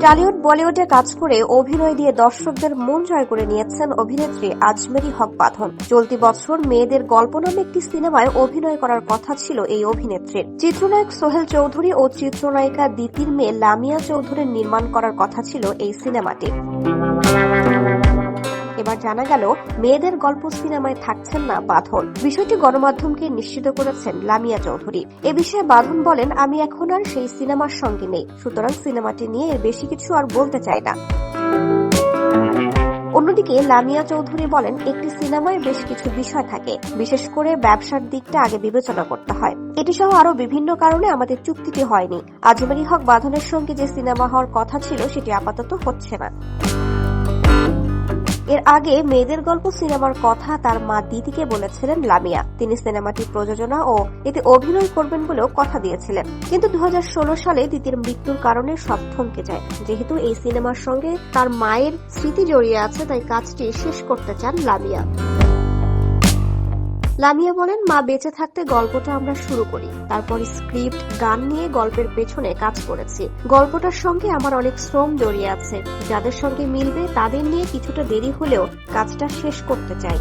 Tollywood বলিউডে কাজ করে অভিনয় দিয়ে দর্শকদের মন জয় করে নিয়েছেন অভিনেত্রী আজমেরি হক বাঁধন চলতি বছর মেয়েদের গল্প নামে একটি সিনেমায় অভিনয় করার কথা ছিল এই অভিনেত্রীর। চিত্রনায়ক সোহেল চৌধুরী ও চিত্রনায়িকা দিতির মেয়ে লামিয়া চৌধুরীর নির্মাণ করার কথা ছিল এই সিনেমাটি। এবার জানা গেল, মেয়েদের গল্প সিনেমায় থাকছেন না বাঁধন। বিষয়টি গণমাধ্যমকে নিশ্চিত করেছেন লামিয়া চৌধুরী। এ বিষয়ে বাঁধন বলেন, আমি এখন আর সেই সিনেমার সঙ্গে নেই। সুতরাং সিনেমাটি নিয়ে এর বেশি কিছু আর বলতে চাই না। অন্যদিকে লামিয়া চৌধুরী বলেন, একটি সিনেমায় বেশ কিছু বিষয় থাকে। বিশেষ করে ব্যবসার দিকটা আগে বিবেচনা করতে হয়। এটি সহ আরও বিভিন্ন কারণে আমাদের চুক্তিটি হয়নি। আজমেরি হক বাঁধনের সঙ্গে যে সিনেমা হওয়ার কথা ছিল, সেটি আপাতত হচ্ছে না। এর আগে মেয়েদের গল্প সিনেমার কথা তার মা দিদিকে বলেছিলেন লামিয়া। তিনি সিনেমাটি প্রযোজনা ও এতে অভিনয় করবেন বলেও কথা দিয়েছিলেন। কিন্তু দু হাজার ষোলো সালে দিদির মৃত্যুর কারণে সব থমকে যায়। যেহেতু এই সিনেমার সঙ্গে তার মায়ের স্মৃতি জড়িয়ে আছে, তাই কাজটি শেষ করতে চান লামিয়া। লামিয়া বলেন, মা বেঁচে থাকতে গল্পটা আমরা শুরু করি। তারপর স্ক্রিপ্ট, গান নিয়ে গল্পের পেছনে কাজ করেছি। গল্পটার সঙ্গে আমার অনেক শ্রম জড়িয়ে আছে। যাদের সঙ্গে মিলবে, তাদের নিয়ে কিছুটা দেরি হলেও কাজটা শেষ করতে চাই।